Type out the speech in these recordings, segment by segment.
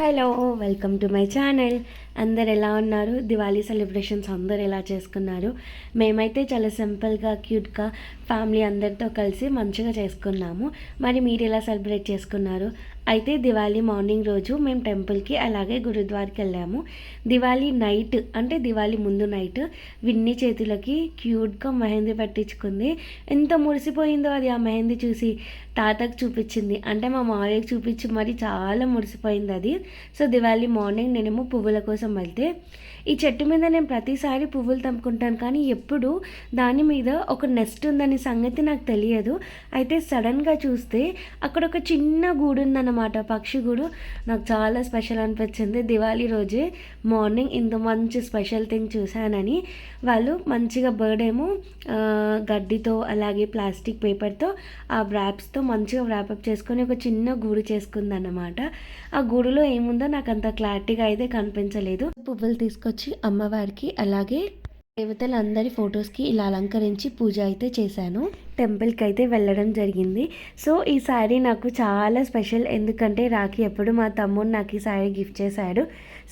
Hello welcome to my channel. అందరు ఎలా ఉన్నారు? దివాళీ సెలబ్రేషన్స్ అందరు ఎలా చేసుకున్నారు? మేమైతే చాలా సింపుల్గా క్యూట్గా ఫ్యామిలీ అందరితో కలిసి మంచిగా చేసుకున్నాము. మరి మీరు ఎలా సెలబ్రేట్ చేసుకున్నారు? అయితే దివాళీ మార్నింగ్ రోజు మేము టెంపుల్కి అలాగే గురుద్వార్కి వెళ్ళాము. దివాళీ నైట్ అంటే దివాళీ ముందు నైట్ విన్ని చేతులకి క్యూట్గా మెహందీ పట్టించుకుంది. ఎంత మురిసిపోయిందో అది ఆ మెహందీ చూసి తాతకు చూపించింది. అంటే మా మావయ్యకి చూపించి మరి చాలా మురిసిపోయింది అది. సో దివాళీ మార్నింగ్ నేనేమో పువ్వుల కోసం వెళ్తే ఈ చెట్టు మీద నేను ప్రతిసారి పువ్వులు తెంపుకుంటాను కానీ ఎప్పుడు దాని మీద ఒక నెస్ట్ ఉందని సంగతి నాకు తెలియదు. అయితే సడన్గా చూస్తే అక్కడ ఒక చిన్న గూడు ఉందన్నమాట. పక్షి గూడు. నాకు చాలా స్పెషల్ అనిపించింది. దివాళీ రోజే మార్నింగ్ ఇంత మంచి స్పెషల్ థింగ్ చూశానని. వాళ్ళు మంచిగా బర్డ్ ఏమో గడ్డితో అలాగే ప్లాస్టిక్ పేపర్తో ఆ వ్రాప్స్తో మంచిగా వ్రాపప్ చేసుకొని ఒక చిన్న గూడు చేసుకుందన్నమాట. ఆ గూడులో ఏముందో నాకు అంత క్లారిటీగా అయితే కనిపించలేదు. పువ్వులు తీసుకొచ్చి అమ్మవారికి అలాగే దేవతలందరి ఫొటోస్కి ఇలా అలంకరించి పూజ అయితే చేశాను. టెంపుల్కి అయితే వెళ్ళడం జరిగింది. సో ఈ శారీ నాకు చాలా స్పెషల్ ఎందుకంటే రాఖీ ఎప్పుడు మా తమ్ముడు నాకు ఈ శారీ గిఫ్ట్ చేశాడు.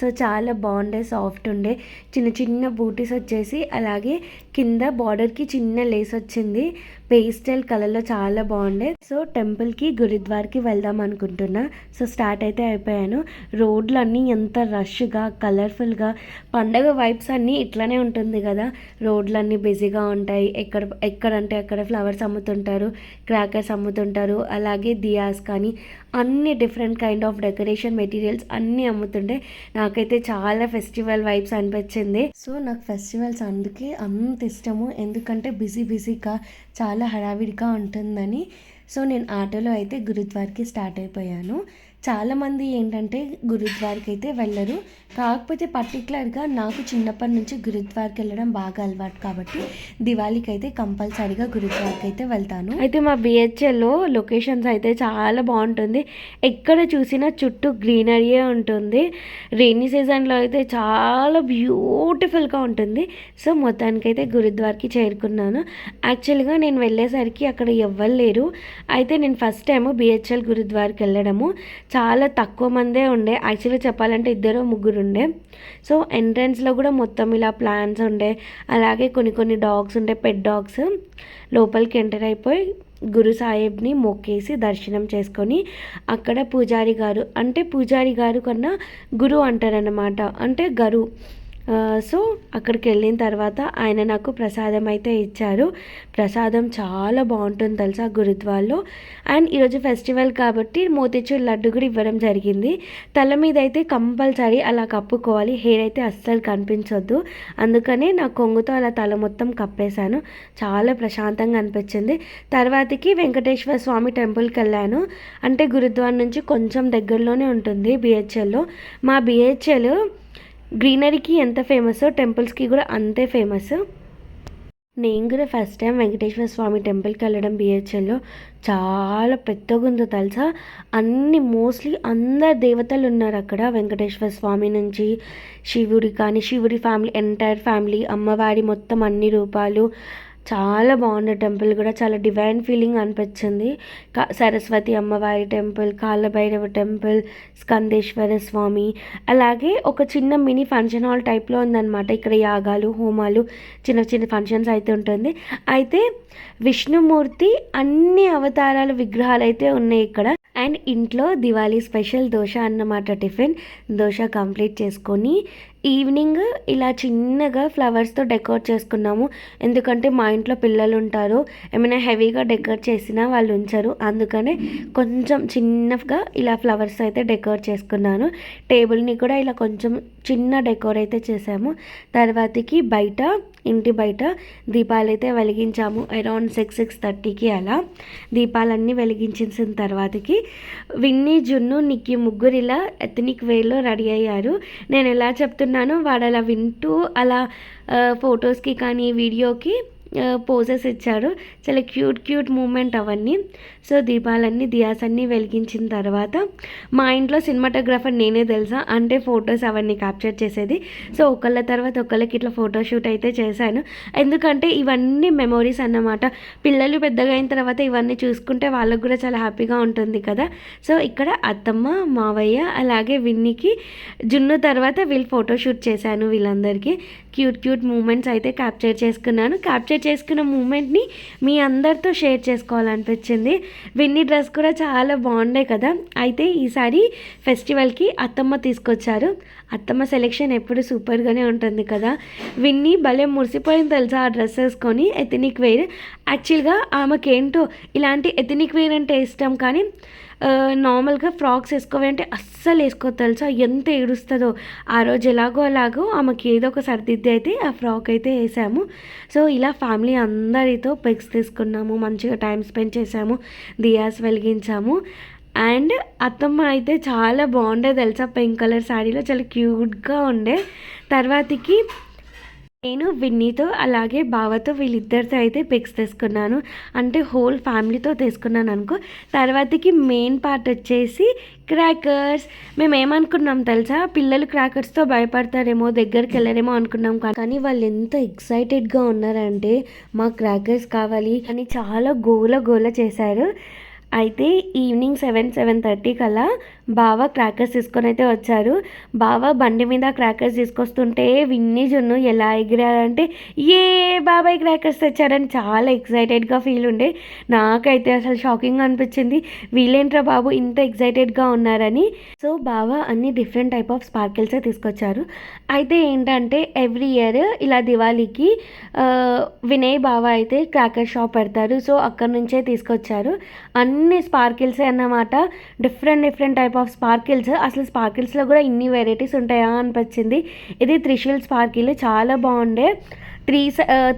సో చాలా బాగుండే సాఫ్ట్ ఉండే. చిన్న చిన్న బూటీస్ వచ్చేసి అలాగే కింద బార్డర్కి చిన్న లేస్ వచ్చింది. పేస్టల్ కలర్లో చాలా బాగుండే. సో టెంపుల్కి గురుద్వార్కి వెళ్దాం అనుకుంటున్నా. సో స్టార్ట్ అయితే అయిపోయాను. రోడ్లు అన్నీ ఎంత రష్గా కలర్ఫుల్గా పండగ వైబ్స్ అన్నీ ఇట్లానే ఉంటుంది కదా. రోడ్లన్నీ బిజీగా ఉంటాయి. ఎక్కడ ఎక్కడంటే అక్కడ ఫ్లవర్స్ అమ్ముతుంటారు క్రాకర్స్ అమ్ముతుంటారు అలాగే దియాస్ కానీ అన్ని different kind of decoration materials అన్నీ అమ్ముతుంటే నాకైతే చాలా ఫెస్టివల్ వైబ్స్ అనిపించింది. సో నాకు ఫెస్టివల్స్ అందుకే అంత ఇష్టము. ఎందుకంటే బిజీ బిజీగా చాలా హడావిడిగా ఉంటుందని. సో నేను ఆటోలో అయితే గురుద్వార్కి స్టార్ట్ అయిపోయాను. చాలామంది ఏంటంటే గురుద్వార్కి అయితే వెళ్ళరు. కాకపోతే పర్టికులర్గా నాకు చిన్నప్పటి నుంచి గురుద్వార్కి వెళ్ళడం బాగా అలవాటు కాబట్టి దివాళీకి అయితే కంపల్సరీగా గురుద్వార్కి అయితే వెళ్తాను. అయితే మా బిహెచ్ఎల్లో లొకేషన్స్ అయితే చాలా బాగుంటుంది. ఎక్కడ చూసినా చుట్టూ గ్రీనరీయే ఉంటుంది. రెయినీ సీజన్లో అయితే చాలా బ్యూటిఫుల్గా ఉంటుంది. సో మొత్తానికైతే గురుద్వార్కి చేరుకున్నాను. యాక్చువల్గా నేను వెళ్ళేసరికి అక్కడ ఎవ్వరు లేరు. అయితే నేను ఫస్ట్ టైం బిహెచ్ఎల్ గురుద్వార్కి వెళ్ళడము. చాలా తక్కువ మందే ఉండే. యాక్చువల్గా చెప్పాలంటే ఇద్దరు ముగ్గురు ఉండే. సో ఎంట్రన్స్లో కూడా మొత్తం ఇలా ప్లాన్స్ ఉండే. అలాగే కొన్ని కొన్ని డాగ్స్ ఉండే పెట్ డాగ్స్ లోపలికి ఎంటర్ అయిపోయి గురు సాహెబ్ని మొక్కేసి దర్శనం చేసుకొని అక్కడ పూజారి గారు అంటే పూజారి గారు కన్నా గురు అంటారనమాట అంటే గరు. సో అక్కడికి వెళ్ళిన తర్వాత ఆయన నాకు ప్రసాదం అయితే ఇచ్చారు. ప్రసాదం చాలా బాగుంటుంది తెలుసా గురుద్వాల్లో అండ్ ఈరోజు ఫెస్టివల్ కాబట్టి మోతిచూర్ లడ్డు కూడా ఇవ్వడం జరిగింది. తల మీద అయితే కంపల్సరీ అలా కప్పుకోవాలి. హెయిర్ అయితే అస్సలు కనిపించొద్దు. అందుకనే నా కొంగుతో అలా తల మొత్తం కప్పేశాను. చాలా ప్రశాంతంగా అనిపించింది. తర్వాతకి వెంకటేశ్వర స్వామి టెంపుల్కి వెళ్ళాను. అంటే గురుద్వార నుంచి కొంచెం దగ్గరలోనే ఉంటుంది బిహెచ్ఎల్లో మా బిహెచ్ఎల్ గ్రీనరీకి ఎంత ఫేమస్ టెంపుల్స్కి కూడా అంతే ఫేమస్ నేను కూడా ఫస్ట్ టైం వెంకటేశ్వర స్వామి టెంపుల్కి వెళ్ళడం బిహెచ్ఎల్లో చాలా పెద్దగా ఉందో తెలుసా? అన్ని మోస్ట్లీ అందరు దేవతలు ఉన్నారు అక్కడ. వెంకటేశ్వర స్వామి నుంచి శివుడి కానీ శివుడి ఫ్యామిలీ ఎంటైర్ ఫ్యామిలీ అమ్మవారి మొత్తం అన్ని రూపాలు. చాలా బాగుండే టెంపుల్ కూడా. చాలా డివైన్ ఫీలింగ్ అనిపించింది. సరస్వతి అమ్మవారి టెంపుల్ కాలభైరవ టెంపుల్ స్కందేశ్వర స్వామి. అలాగే ఒక చిన్న మినీ ఫంక్షన్ హాల్ టైప్లో ఉందన్నమాట. ఇక్కడ యాగాలు హోమాలు చిన్న చిన్న ఫంక్షన్స్ అయితే ఉంటుంది. అయితే విష్ణుమూర్తి అన్ని అవతారాల విగ్రహాలు అయితే ఉన్నాయి ఇక్కడ. అండ్ ఇంట్లో దివాళీ స్పెషల్ దోశ అన్నమాట టిఫిన్. దోశ కంప్లీట్ చేసుకొని ఈవినింగ్ ఇలా చిన్నగా ఫ్లవర్స్తో డెకరేట్ చేసుకున్నాము. ఎందుకంటే మా ఇంట్లో పిల్లలు ఉంటారు ఏమైనా హెవీగా డెకరేట్ చేసినా వాళ్ళు ఉంచరు. అందుకనే కొంచెం చిన్నగా ఇలా ఫ్లవర్స్ అయితే డెకరేట్ చేసుకున్నాను. టేబుల్ని కూడా ఇలా కొంచెం చిన్న డెకోర్ అయితే చేసాము. తర్వాతకి బయట ఇంటి బయట దీపాలు అయితే వెలిగించాము అరౌండ్ సిక్స్ సిక్స్ థర్టీకి అలా దీపాలన్నీ వెలిగించేసిన తర్వాతకి విన్నీ జున్ను నిక్కి ముగ్గురు ఇలా ఎథనిక్ వేలో రెడీ అయ్యారు. నేను ఎలా అనుకుంటున్నాను వాడు అలా వింటూ అలా ఫొటోస్కి కానీ వీడియోకి పోజెస్ ఇచ్చాడు చాలా క్యూట్ క్యూట్ మూమెంట్ అవన్నీ. సో దీపాలన్నీ దియాస్ అన్నీ వెలిగించిన తర్వాత మా ఇంట్లో సినిమాటోగ్రాఫర్ నేనే తెలుసా? అంటే ఫొటోస్ అవన్నీ క్యాప్చర్ చేసేది. సో ఒకళ్ళ తర్వాత ఒకళ్ళకి ఇట్లా ఫోటోషూట్ అయితే చేశాను. ఎందుకంటే ఇవన్నీ మెమొరీస్ అన్నమాట. పిల్లలు పెద్దగా అయిన తర్వాత ఇవన్నీ చూసుకుంటే వాళ్ళకు కూడా చాలా హ్యాపీగా ఉంటుంది కదా. సో ఇక్కడ అత్తమ్మ మావయ్య అలాగే విన్నికి జున్ను తర్వాత వీళ్ళు ఫోటోషూట్ చేశాను వీళ్ళందరికీ. క్యూట్ క్యూట్ మూమెంట్స్ అయితే క్యాప్చర్ చేసుకున్నాను. క్యాప్చర్ చేసుకున్న మూమెంట్ని మీ అందరితో షేర్ చేసుకోవాలనిపించింది. విన్నీ డ్రెస్ కూడా చాలా బాగుండే కదా. అయితే ఈసారి ఫెస్టివల్కి అత్తమ్మ తీసుకొచ్చారు. అత్తమ్మ సెలెక్షన్ ఎప్పుడు సూపర్గానే ఉంటుంది కదా. విన్నీ భలే మురిసిపోయింది తెలుసా ఆ డ్రెస్ వేసుకొని ఎథనిక్ వేర్. యాక్చువల్గా ఆమెకేంటో ఇలాంటి ఎథనిక్ వేర్ అంటే ఇష్టం కానీ నార్మల్గా ఫ్రాక్స్ వేసుకోవాలంటే అస్సలు వేసుకో తెలుసా? ఎంత ఏడుస్తుందో. ఆ రోజు ఎలాగో అలాగో ఆమెకి ఏదో ఒక సర్దిద్ది అయితే ఆ ఫ్రాక్ అయితే వేసాము. సో ఇలా ఫ్యామిలీ అందరితో పిక్స్ తీసుకున్నాము మంచిగా టైం స్పెండ్ చేసాము దియాస్ వెలిగించాము. అండ్ అత్తమ్మ అయితే చాలా బాగుండే తెలుసా? పింక్ కలర్ శారీలో చాలా క్యూట్గా ఉండే. తర్వాతకి నేను విన్నీతో అలాగే బావతో వీళ్ళిద్దరితో అయితే పిక్స్ తీసుకున్నాను. అంటే హోల్ ఫ్యామిలీతో తీసుకున్నాను అనుకో. తర్వాతకి మెయిన్ పార్ట్ వచ్చేసి క్రాకర్స్. మేము ఏమనుకున్నాం తెలుసా? పిల్లలు క్రాకర్స్తో భయపడతారేమో దగ్గరికి వెళ్ళరేమో అనుకున్నాం. కానీ వాళ్ళు ఎంత ఎక్సైటెడ్గా ఉన్నారంటే మా క్రాకర్స్ కావాలి అని చాలా గోల గోల చేశారు. అయితే ఈవినింగ్ సెవెన్ సెవెన్ థర్టీ కల్లా బావ క్రాకర్స్ తీసుకొని అయితే వచ్చారు. బావ బండి మీద క్రాకర్స్ తీసుకొస్తుంటే విన్ని జున్ను ఎలా ఎగిరారంటే ఏ బాబాయ్ క్రాకర్స్ తెచ్చారని చాలా ఎక్సైటెడ్గా ఫీల్ ఉండే. నాకైతే అసలు షాకింగ్ అనిపించింది. వీళ్ళేంట్రా బాబు ఇంత ఎక్సైటెడ్గా ఉన్నారని. సో బావ అన్ని డిఫరెంట్ టైప్ ఆఫ్ స్పార్కిల్సే తీసుకొచ్చారు. అయితే ఏంటంటే ఎవ్రీ ఇయర్ ఇలా దివాళీకి వినయ్ బావ అయితే క్రాకర్ షాప్ పెడతారు. సో అక్కడ నుంచే తీసుకొచ్చారు. అన్ని స్పార్కిల్సే అన్నమాట. Different different type of sparkles అసలు స్పార్కిల్స్లో కూడా ఇన్ని వెరైటీస్ ఉంటాయా అనిపించింది. ఇది త్రిశూల్ స్పార్కిల్ చాలా బాగుండే. త్రీ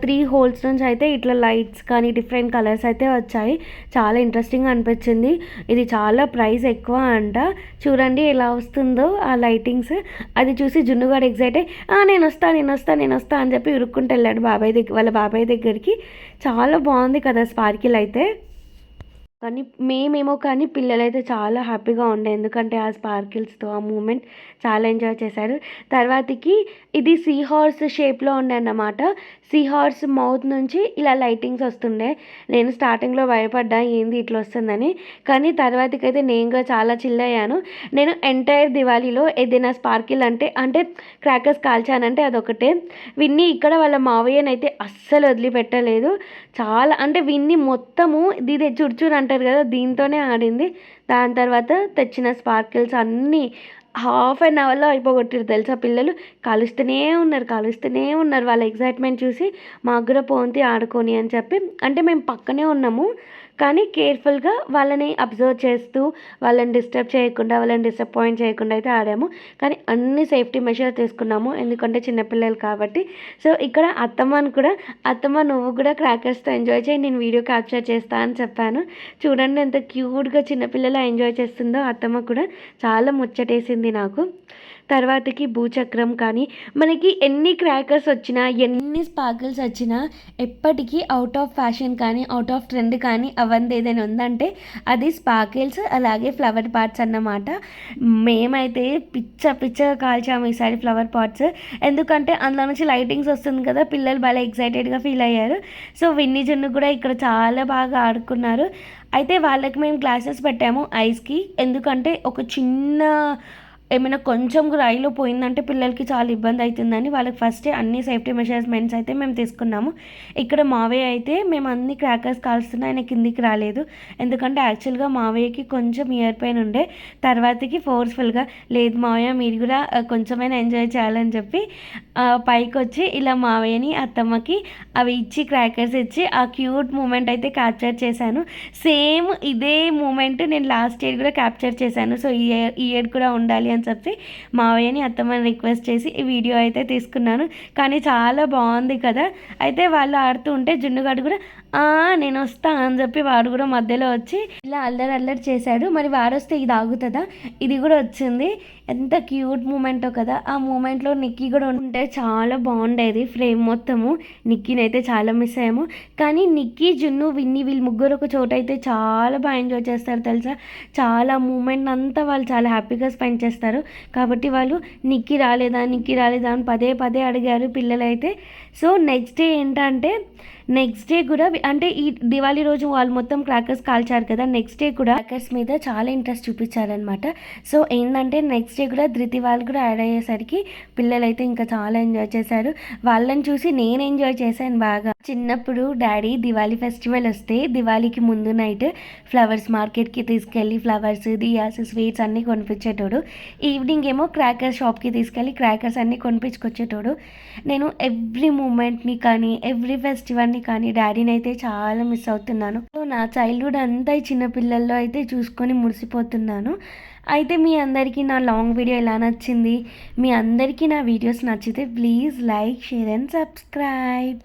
త్రీ హోల్స్ నుంచి అయితే ఇట్లా లైట్స్ కానీ డిఫరెంట్ కలర్స్ అయితే వచ్చాయి. చాలా ఇంట్రెస్టింగ్ అనిపించింది. ఇది చాలా ప్రైస్ ఎక్కువ అంట. చూడండి ఎలా వస్తుందో ఆ లైటింగ్స్ అది చూసి జున్నుగాడు ఎగ్జైట్ అయ్యి నేను వస్తా నేను వస్తా నేను వస్తా అని చెప్పి ఉరుక్కుంటూ వెళ్ళాడు బాబాయ్ దగ్గర వాళ్ళ బాబాయ్ దగ్గరికి. చాలా బాగుంది కదా స్పార్కిల్ అయితే. కానీ మేమేమో కానీ పిల్లలైతే చాలా హ్యాపీగా ఉండే. ఎందుకంటే ఆ స్పార్కిల్స్తో ఆ మూమెంట్ చాలా ఎంజాయ్ చేశారు. తర్వాతకి ఇది సీ హార్స్ షేప్లో ఉండే అన్నమాట. సీ హార్స్ మౌత్ నుంచి ఇలా లైటింగ్స్ వస్తుండే. నేను స్టార్టింగ్లో భయపడ్డా ఏంది ఇట్లా వస్తుందని. కానీ తర్వాతకైతే అయితే నేను కూడా చాలా చిల్ అయ్యాను. నేను ఎంటైర్ దివాళీలో ఏదైనా స్పార్కిల్ అంటే అంటే క్రాకర్స్ కాల్చానంటే అదొకటే. విన్ని ఇక్కడ వాళ్ళ మావయ్యనైతే అస్సలు వదిలిపెట్టలేదు. చాలా అంటే విన్ని మొత్తము ఇది చుడుచుడు అంటారు కదా దీంతోనే ఆడింది. దాని తర్వాత తెచ్చిన స్పార్కిల్స్ అన్నీ హాఫ్ అన్ అవర్లో అయిపోగొట్టారు తెలుసా పిల్లలు? కలుస్తూనే ఉన్నారు కలుస్తూనే ఉన్నారు. వాళ్ళ ఎగ్జైట్మెంట్ చూసి మాకు కూడా పోంతి ఆడుకొని అని చెప్పి అంటే మేము పక్కనే ఉన్నాము. కానీ కేర్ఫుల్గా వాళ్ళని అబ్జర్వ్ చేస్తూ వాళ్ళని డిస్టర్బ్ చేయకుండా వాళ్ళని డిసప్పాయింట్ చేయకుండా అయితే ఆడాము. కానీ అన్ని సేఫ్టీ మెషర్స్ తీసుకున్నాము. ఎందుకంటే చిన్నపిల్లలు కాబట్టి. సో ఇక్కడ అత్తమ్మని కూడా అత్తమ్మ నువ్వు కూడా క్రాకర్స్తో ఎంజాయ్ చేయి. నేను వీడియో క్యాప్చర్ చేస్తా అని చెప్పాను. చూడండి ఎంత క్యూట్గా చిన్నపిల్లలు ఎంజాయ్ చేస్తుందో అత్తమ్మ కూడా. చాలా ముచ్చటేసింది నాకు. తర్వాతకి భూచక్రం కానీ మనకి ఎన్ని క్రాకర్స్ వచ్చినా ఎన్ని స్పార్కిల్స్ వచ్చినా ఎప్పటికీ అవుట్ ఆఫ్ ఫ్యాషన్ కానీ అవుట్ ఆఫ్ ట్రెండ్ కానీ అవంది ఏదైనా ఉందంటే అది స్పార్కిల్స్ అలాగే ఫ్లవర్ పార్ట్స్ అన్నమాట. మేమైతే పిచ్చ పిచ్చగా కాల్చాము ఈసారి ఫ్లవర్ పాట్స్ ఎందుకంటే అందులో నుంచి లైటింగ్స్ వస్తుంది కదా పిల్లలు బాగా ఎక్సైటెడ్గా ఫీల్ అయ్యారు. సో విన్నీ జున్ను కూడా ఇక్కడ చాలా బాగా ఆడుకున్నారు. అయితే వాళ్ళకి మేము గ్లాసెస్ పెట్టాము ఐస్కి ఎందుకంటే ఒక చిన్న ఏమైనా కొంచెం రైలు పోయిందంటే పిల్లలకి చాలా ఇబ్బంది అవుతుందని వాళ్ళకి ఫస్టే అన్ని సేఫ్టీ మెజర్మెంట్స్ అయితే మేము తీసుకున్నాము. ఇక్కడ మావయ్య అయితే మేము అన్ని క్రాకర్స్ కాల్స్తున్నా ఆయన కిందికి రాలేదు. ఎందుకంటే యాక్చువల్గా మావయ్యకి కొంచెం ఇయర్ పెయిన్ ఉండే. తర్వాతకి ఫోర్స్ఫుల్గా లేదు మావయ్య మీరు కూడా కొంచెమైనా ఎంజాయ్ చేయాలని చెప్పి పైకి వచ్చి ఇలా మావయ్యని అత్తమ్మకి అవి ఇచ్చి క్రాకర్స్ ఇచ్చి ఆ క్యూట్ మూమెంట్ అయితే క్యాప్చర్ చేశాను. సేమ్ ఇదే మూమెంట్ నేను లాస్ట్ ఇయర్ కూడా క్యాప్చర్ చేశాను. సో ఈ ఇయర్ ఈ ఇయర్ కూడా ఉండాలి అని చెప్పి మావయ్యని అత్తమ్మని రిక్వెస్ట్ చేసి ఈ వీడియో అయితే తీసుకున్నాను. కానీ చాలా బాగుంది కదా. అయితే వాళ్ళు ఆడుతూ ఉంటే జున్నుగాడు కూడా నేను వస్తా అని చెప్పి వాడు కూడా మధ్యలో వచ్చి ఇలా అల్లరి అల్లరి చేశాడు. మరి వాడు వస్తే ఇది ఆగుతుందా? ఇది కూడా వచ్చింది. ఎంత క్యూట్ మూమెంటో కదా. ఆ మూమెంట్లో నిక్కీ కూడా ఉంటే చాలా బాగుండేది ఫ్రేమ్ మొత్తము. నిక్కీని అయితే చాలా మిస్ అయ్యాము. కానీ నిక్కీ జున్ను విన్ని వీళ్ళు ముగ్గురు ఒక చోట అయితే చాలా బాగా ఎంజాయ్ చేస్తారు తెలుసా? చాలా మూమెంట్ అంతా వాళ్ళు చాలా హ్యాపీగా స్పెండ్ చేస్తారు. కాబట్టి వాళ్ళు నిక్కీ రాలేదా నిక్కీ రాలేదా అని పదే పదే అడిగారు పిల్లలైతే. సో నెక్స్ట్ డే ఏంటంటే నెక్స్ట్ డే కూడా అంటే ఈ దివాళీ రోజు వాళ్ళు మొత్తం క్రాకర్స్ కాల్చారు కదా నెక్స్ట్ డే కూడా క్రాకర్స్ మీద చాలా ఇంట్రెస్ట్ చూపించారనమాట సో ఏంటంటే నెక్స్ట్ డే కూడా ధృతి వాళ్ళు కూడా యాడ్ అయ్యేసరికి పిల్లలైతే ఇంకా చాలా ఎంజాయ్ చేశారు. వాళ్ళని చూసి నేను ఎంజాయ్ చేశాను బాగా. చిన్నప్పుడు డాడీ దివాళీ ఫెస్టివల్ వస్తే దివాళీకి ముందు నైట్ ఫ్లవర్స్ మార్కెట్కి తీసుకెళ్ళి ఫ్లవర్స్ దియాస్ స్వీట్స్ అన్నీ కొనిపించేటోడు. ఈవినింగ్ ఏమో క్రాకర్స్ షాప్కి తీసుకెళ్ళి క్రాకర్స్ అన్నీ కొనిపించుకొచ్చేటోడు. నేను ఎవ్రీ మూమెంట్ని కానీ ఎవ్రీ ఫెస్టివల్ని కానీ డాడీని అయితే చాలా మిస్ అవుతున్నాను. సో నా చైల్డ్హుడ్ అంతా ఈ చిన్న పిల్లల్లో అయితే చూసుకొని మురిసిపోతున్నాను. అయితే మీ అందరికీ నా లాంగ్ వీడియో ఎలా నచ్చింది? మీ అందరికీ నా వీడియోస్ నచ్చితే please like share and subscribe.